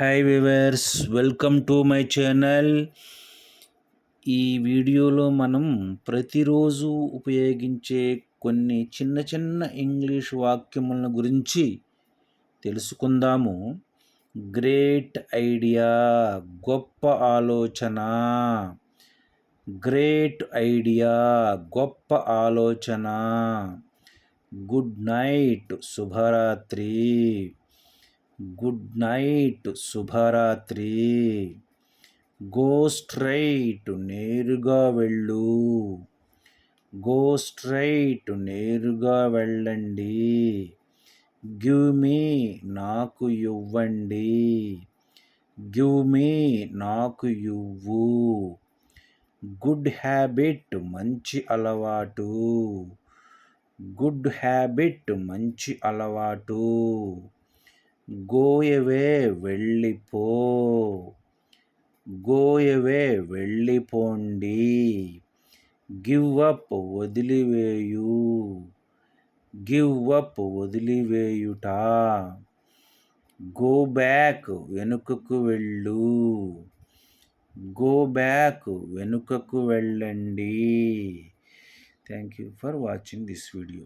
Hi viewers welcome to my channel ఈ వీడియోలో మనం ప్రతిరోజు ఉపయోగించే కొన్ని చిన్న చిన్న ఇంగ్లీష్ వాక్యముల గురించి తెలుసుకుందాము. గ్రేట్ ఐడియా గొప్ప ఆలోచన. గ్రేట్ ఐడియా గొప్ప ఆలోచన. గుడ్ నైట్ శుభరాత్రి గుడ్ నైట్ శుభరాత్రి. గో స్ట్రైట్ నేరుగా వెళ్ళు. గో స్ట్రైట్ నేరుగా వెళ్ళండి. గివ్ మీ నాకు ఇవ్వండి. గివ్ మీ నాకు ఇవ్వు. గుడ్ హ్యాబిట్ మంచి అలవాటు. గుడ్ హ్యాబిట్ మంచి అలవాటు. గోయవే వెళ్ళిపో. గోయవే వెళ్ళిపోండి. గివ్ అప్ వదిలివేయు. గివ్ అప్ వదిలివేయుట. గో బ్యాక్ వెనుకకు వెళ్ళు. గో బ్యాక్ వెనుకకు వెళ్ళండి. Thank you for watching this video.